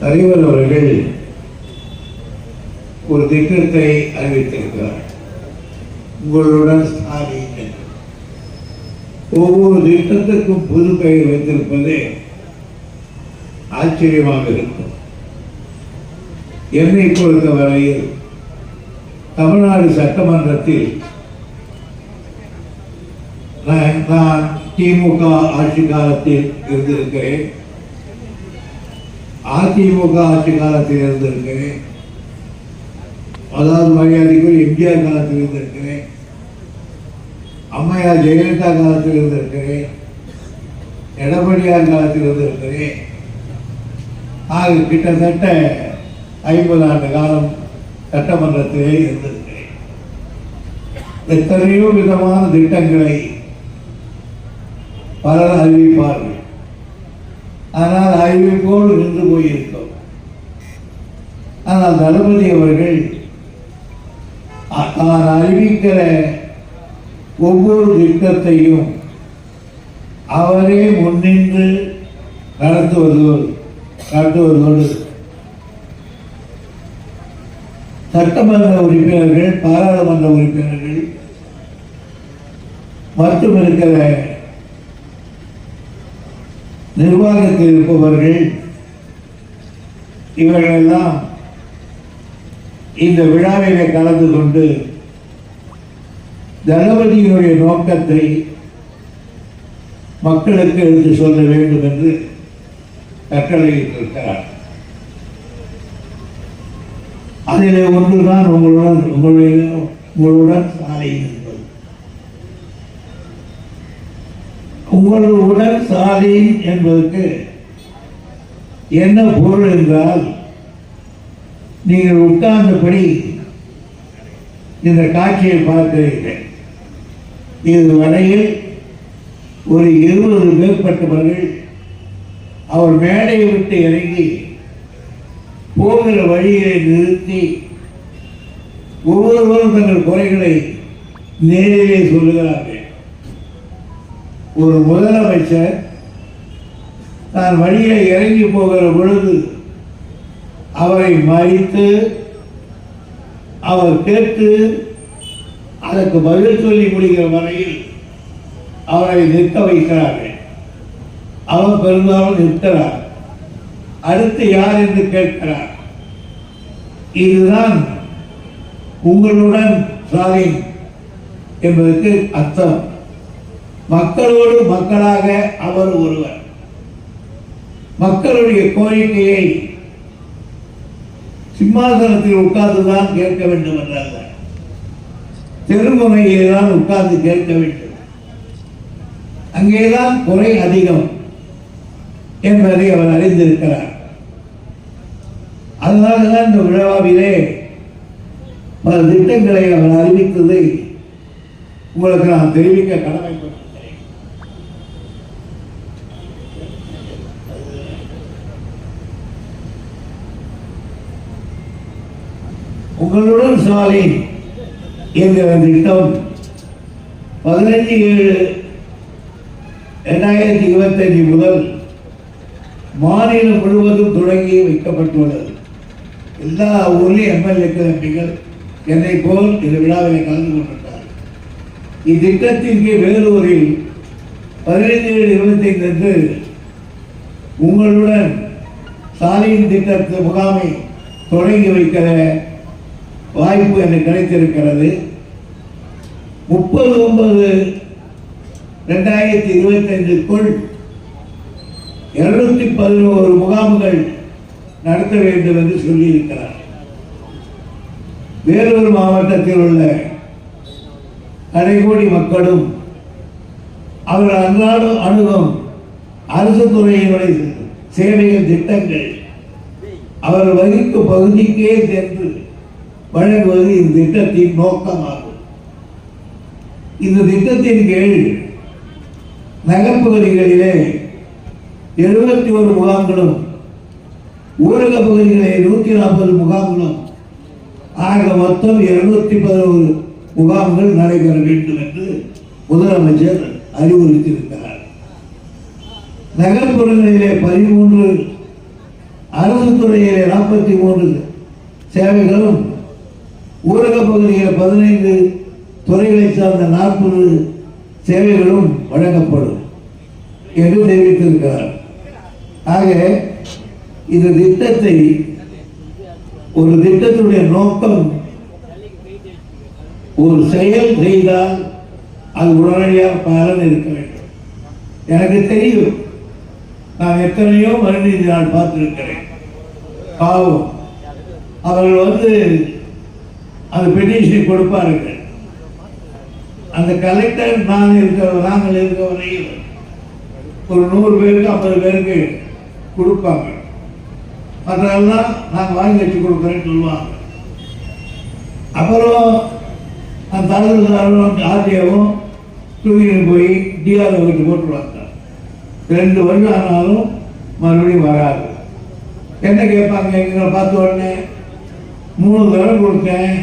தலைவர் அவர்கள் ஒரு திட்டத்தை அறிவித்திருக்கிறார். உங்களுடன் ஸ்டாலின் ஒவ்வொரு திட்டத்துக்கும் புது பெயர் வைத்திருப்பதே ஆச்சரியமாக இருக்கும். என்னை பொறுத்த வரையில் தமிழ்நாடு சட்டமன்றத்தில் நான் திமுக ஆட்சி காலத்தில் இருந்திருக்கிறேன். அதிமுக ஆட்சி காலத்தில் இருந்திருக்கிறேன். அதாவது மரியாதைக்குள் எம்ஜிஆர் காலத்தில் இருந்திருக்கிறேன். அம்மையார் ஜெயலலிதா காலத்தில் இருந்திருக்கிறேன். எடப்பாடியார் காலத்தில் இருந்திருக்கிறேன். ஆக கிட்டத்தட்ட ஐம்பது ஆண்டு காலம் சட்டமன்றத்திலே இருந்திருக்கிறேன். எத்தனையோ விதமான திட்டங்களை பலர் அறிவிப்பார்கள். ஆனால் அறிவிப்போடு நின்று போயிருக்கும். ஆனால் தளபதி அவர்கள் அ- தான் அறிவிக்கிற ஒவ்வொரு திட்டத்தையும் அவரே முன்னின்று நடத்துவதோடு நடத்துவதோடு சட்டமன்ற உறுப்பினர்கள் பாராளுமன்ற உறுப்பினர்கள் மற்றும் இருக்கிற நிர்வாகத்தில் இருப்பவர்கள் இவர்களெல்லாம் இந்த விழாவிலே கலந்து கொண்டு தளபதியினுடைய நோக்கத்தை மக்களுக்கு எடுத்து சொல்ல வேண்டும் என்று கட்டளையிட்டிருக்கிறார். அதிலே ஒன்றுதான் உங்களுடன் உங்களுடைய உங்களுடன் சாலை உங்கள் உடல் சாதி என்பதற்கு என்ன பொருள் என்றால் நீங்கள் உட்கார்ந்தபடி இந்த காட்சியை பார்க்கிறீர்கள். இது வரையில் ஒரு இருபது மேற்பட்டவர்கள் அவர் மேடையை விட்டு இறங்கி போகிற வழியை நிறுத்தி ஒவ்வொருவரும் தங்கள் குறைகளை நேரிலே சொல்லுகிறார்கள். ஒரு முதலமைச்சர் தான் வழியில் இறங்கி போகிற பொழுது அவரை மறித்து அவர் கேட்டு அதற்கு பதில் சொல்லி முடிகிற வரையில் அவரை நிற்க வைக்கிறார்கள். அவர் பெரும்பாலும் நிற்கிறார். அடுத்து யார் என்று கேட்கிறார். இதுதான் உங்களுடன் ஸ்டாலின் என்பதற்கு அர்த்தம். மக்களோடு மக்களாக அவர் ஒருவர். மக்களுடைய கோரிக்கையை சிம்மாசனத்தில் உட்கார்ந்துதான் கேட்க வேண்டும் என்றல்ல. தெருமுனையிலே தான் உட்கார்ந்து கேட்க வேண்டும். அங்கேதான் குறை அதிகம் என்பதை அவர் அறிந்திருக்கிறார். அதனாலதான் இந்த விழாவிலே பல திட்டங்களை அவர் அறிவித்ததை உங்களுக்கு நான் தெரிவிக்க கடமை உங்களுடன் சாலை என்கிற திட்டம் பதினஞ்சு ஏழு ரெண்டாயிரத்தி இருபத்தஞ்சு முதல் மாநிலம் முழுவதும் தொடங்கி வைக்கப்பட்டுள்ளது. எல்லா ஊர்லேயும் எம்எல்ஏக்கள் எம்பிகள் என்னை போல் இந்த விழாவில் கலந்து கொண்டிருந்தார் இத்திட்டத்தின் கீழ் வேலூரில் பதினைந்து ஏழு இருபத்தைந்து அன்று உங்களுடன் சாலையின் திட்டத்து முகாமை தொடங்கி வைக்கிற வாய்ப்பு எனக்கு கிடைத்திருக்கிறது. முப்பது ஒன்பது ரெண்டாயிரத்தி இருபத்தைந்துக்குள் இருநூத்தி பதினோரு முகாம்கள் நடத்த வேண்டும் என்று சொல்லியிருக்கிறார். வேலூர் மாவட்டத்தில் உள்ள கடைகோடி மக்களும் அவர்கள் அன்றாடம் அணுகும் அரசு துறையினுடைய சேவைகள் திட்டங்கள் அவர் வகிக்கும் பகுதிக்கே சென்று வழங்குவது இந்த திட்டத்தின் நோக்கமாகும். இந்த திட்டத்தின் கீழ் நகர்ப்பகுதிகளிலே எழுபத்தி ஒரு முகாம்களும் ஊரக பகுதிகளிலே நூற்றி நாற்பது முகாம்களும் ஆக மொத்தம் இருநூத்தி பதினோரு முகாம்கள் நடைபெற வேண்டும் என்று முதலமைச்சர் அறிவுறுத்தியிருக்கிறார். நகர்ப்புறங்களிலே பதிமூன்று அரசு துறையிலே நாற்பத்தி மூன்று சேவைகளும் ஊரக பகுதியில் பதினைந்து துறைகளை சார்ந்த நாற்பது சேவைகளும் வழங்கப்படும் என்று தெரிவித்திருக்கிறார். ஆக இந்த திட்டத்தை ஒரு திட்டத்துடைய நோக்கம் ஒரு செயல் செய்தால் அது உடனடியாக பலன் இருக்க வேண்டும். எனக்கு தெரியும் நான் எத்தனையோ மறுநீதி நான் பார்த்திருக்கிறேன். பாவம். அவர்கள் வந்து அது பெட்டிஷன் கொடுப்பாருங்க. அந்த கலெக்டர் நான் இருக்கிற நாங்கள் இருக்கிற வரையில் ஒரு நூறு பேருக்கு ஐம்பது பேருக்கு கொடுப்பாங்க. மற்றெல்லாம் நாங்கள் வாங்கி வச்சு கொடுக்குறேன்னு சொல்லுவாங்க. அப்புறம் அந்த தலைவர்களும் ஆர்டிஓவும் தூக்கிட்டு போய் டிஆர்ஓ வீட்டு போட்டுருவாங்க. ரெண்டு வருஷம் ஆனாலும் மறுபடியும் வராது. என்ன கேட்பாங்க எங்களை பார்த்த உடனே மூணு தடவை கொடுத்தேன்.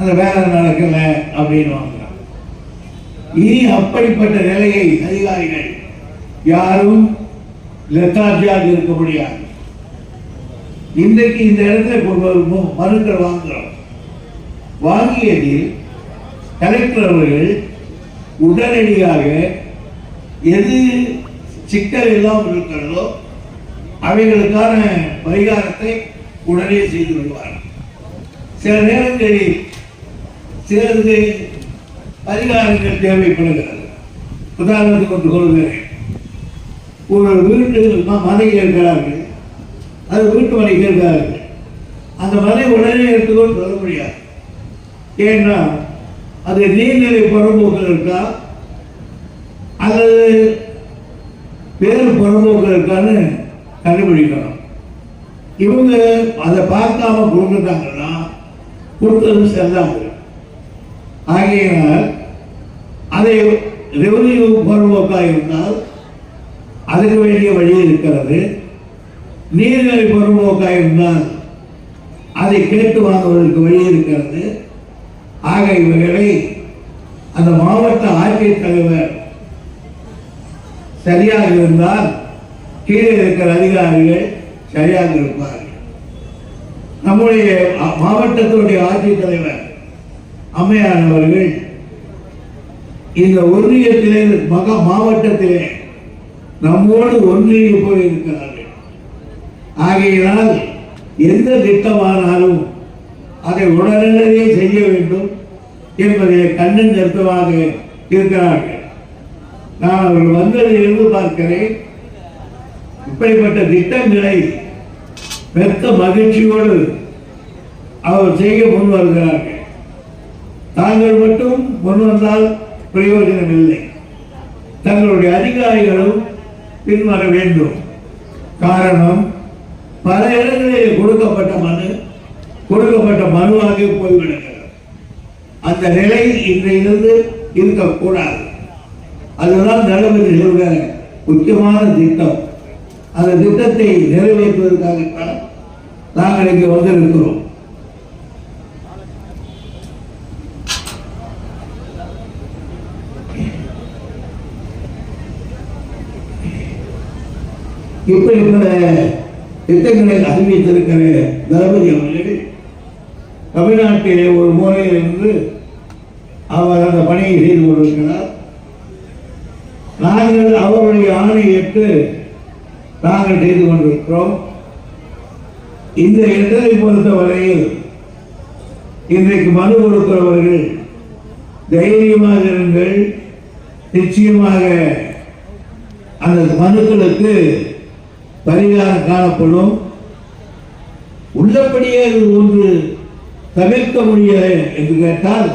அந்த வேலை நடக்கல அப்படின்னு இனி அப்படிப்பட்ட நிலையை அதிகாரிகள் யாரும் லெத்தாஜியாக இருக்க முடியாது. இன்றைக்கு இந்த இடத்துல கொண்டு வருவோம் மருந்துகள் வாங்குகிறோம் வாங்கியதில் கலெக்டர் அவர்கள் உடனடியாக எது சிக்கல் இல்லாமல் இருக்கிறதோ அவைகளுக்கான பரிகாரத்தை உடனே செய்து வருவார். சில நேரங்களில் சிலருக்கு பரிகாரங்கள் தேவைப்படுகிறது. உதாரணத்துக்கு கொண்டு கொள்கிறேன் ஒரு வீட்டு ம- இருக்கிறார்கள். அது வீட்டு மனை இருக்கிறார்கள். அந்த மனை உடனே எடுத்துக்கொண்டு சொல்ல முடியாது. ஏன்னா அது நீர்நிலை புறம்போக்கில் இருக்கா? அல்லது வேறு புறம்போக்கில் இருக்கான்னு கண்டுபிடிக்கணும். இவங்க அதை பார்க்காம கொடுத்துட்டாங்கன்னா கொடுத்தது செல்லாமல் ஆகையினால் அதை ரெவன்யூ புறம்போக்காக இருந்தால் அதற்கு வேண்டிய வழி இருக்கிறது. நீர்நிலை புறம்போக்காக இருந்தால் அதை கேட்டு வாங்குவதற்கு வழி இருக்கிறது. ஆக இவைகளை அந்த மாவட்ட ஆட்சித்தலைவர் சரியாக இருந்தால் கீழே இருக்கிற அதிகாரிகள் சரியாக இருப்பார்கள். நம்முடைய மாவட்டத்தினுடைய மாவட்டத்தினுடைய ஆட்சித்தலைவர் அம்மையார் அவர்கள் இந்த ஒன்றியத்திலே மகா மாவட்டத்திலே நம்மோடு ஒன்றிய போய் இருக்கிறார்கள் ஆகையினால் எந்த திட்டமானாலும் அதை உடனடியே செய்ய வேண்டும் என்பதை கண்ணன் கருத்தமாக இருக்கிறார்கள். நான் அவர்கள் வந்ததிலிருந்து பார்க்கிறேன். இப்படிப்பட்ட திட்டங்களை பெத்த மகிழ்ச்சியோடு அவர் செய்ய முன் வருகிறார்கள். தாங்கள் மட்டும் முன் வந்தால் பிரயோஜனம் இல்லை. தங்களுடைய அதிகாரிகளும் பின்வர வேண்டும். காரணம் பல இடங்களில் கொடுக்கப்பட்ட மனு கொடுக்கப்பட்ட மனுவாக போய்விடுகிறது. அந்த நிலை இன்றையிலிருந்து இருக்கக்கூடாது. அதுதான் நடவடிக்கைகளுடைய முக்கியமான திட்டம். அந்த திட்டத்தை நிறைவேற்றுவதற்காகத்தான் நாங்கள் இங்கே வந்திருக்கிறோம். இப்படிப்பட்ட திட்டங்களை அறிவித்திருக்கிற தளபதி அவர்கள் தமிழ்நாட்டிலே ஒரு மூலையில் இருந்து அவர் அந்த பணியை செய்து கொண்டிருக்கிறார். நாங்கள் அவருடைய ஆணையிட்டு நாங்கள் செய்து கொண்டிருக்கிறோம். இந்த இடத்தை பொறுத்தவரையில் இன்றைக்கு மனு கொடுக்கிறவர்கள் தைரியமாக இருங்கள் நிச்சயமாக அந்த மனுக்களுக்கு பரிகாரம் காணப்படும் உள்ளபடியே அது ஒன்று தவிர்க்க முடியலை என்று கேட்டால்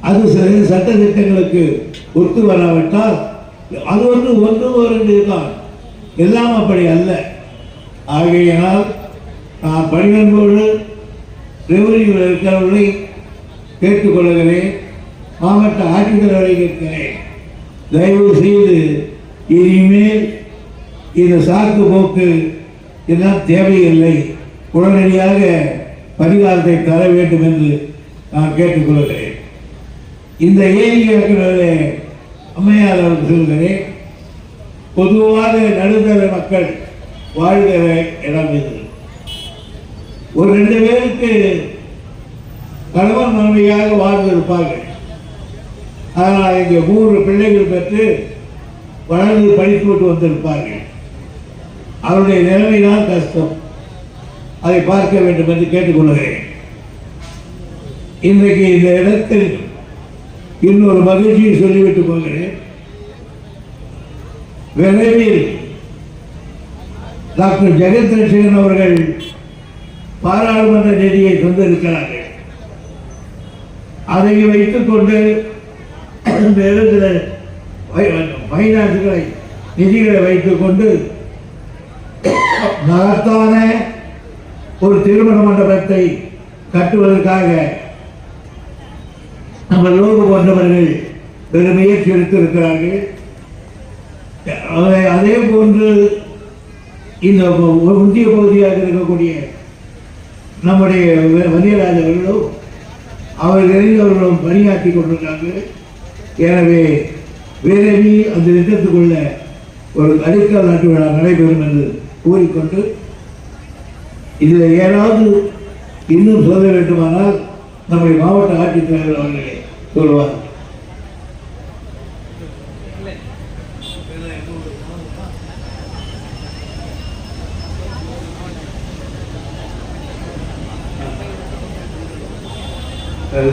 அது சில சட்ட திட்டங்களுக்கு ஒத்து வராவிட்டால் அது ஒன்று ஒன்று ஒரு ரெண்டு தான். எல்லாம் அப்படி அல்ல. ஆகையினால் நான் பணிவன்போடு ரெவன்யூவில் இருக்கிறவர்களை கேட்டுக்கொள்கிறேன் மாவட்ட ஆட்சித்தலைவரை கேட்கிறேன். தயவு செய்து இனிமேல் இது சாக்கு போக்கு இதெல்லாம் தேவையில்லை. உடனடியாக பரிகாரத்தை தர வேண்டும் என்று நான் கேட்டுக்கொள்கிறேன். இந்த ஏரி இருக்கிறது அம்மையார் அவர்கள் சொல்கிறேன் பொதுவாக நடுத்தர மக்கள் வாழ்கிற இடம் இது. ஒரு ரெண்டு பேருக்கு கணவன் மனைவியாக வாழ்ந்து இருப்பார்கள் ஆனால் இங்கே மூன்று பிள்ளைகள் பெற்று வளர்ந்து படித்து விட்டு வந்திருப்பார்கள். அவருடைய நிலைமைதான் கஷ்டம். அதை பார்க்க வேண்டும் என்று கேட்டுக்கொள்கிறேன். இன்றைக்கு இந்த இடத்தில் இன்னொரு மகிழ்ச்சியை சொல்லிவிட்டு போகிறேன் விரைவில் டாக்டர் ஜெகத்ரட்சகன் அவர்கள் பாராளுமன்ற நிதியை தந்திருக்கிறார்கள். அதை வைத்துக் கொண்டு இந்த இடத்துல ஃபைனான்ஸுகளை நிதிகளை வைத்துக் கொண்டு மகத்தான ஒரு திருமண மண்டபத்தை கட்டுவதற்காக நம்ம லோகு போன்றவர்கள் பெருமையை முயற்சி எடுத்திருக்கிறார்கள் அதே போன்று இந்த முக்கிய பகுதியாக இருக்கக்கூடிய நம்முடைய வ- அவர்களும் அவர் நிறைந்தவர்களும் பணியாற்றி கொண்டிருக்காங்க எனவே விரைவில் அந்த திட்டத்துக்குள்ள ஒரு அடிக்கல் நாட்டு விழா நடைபெறும் என்று கூறிக்கொண்டு இதில் ஏதாவது இன்னும் சொல்ல வேண்டுமானால் நம்முடைய மாவட்ட ஆட்சித்தலைவர் அவர்களே சொல்வார் சரி.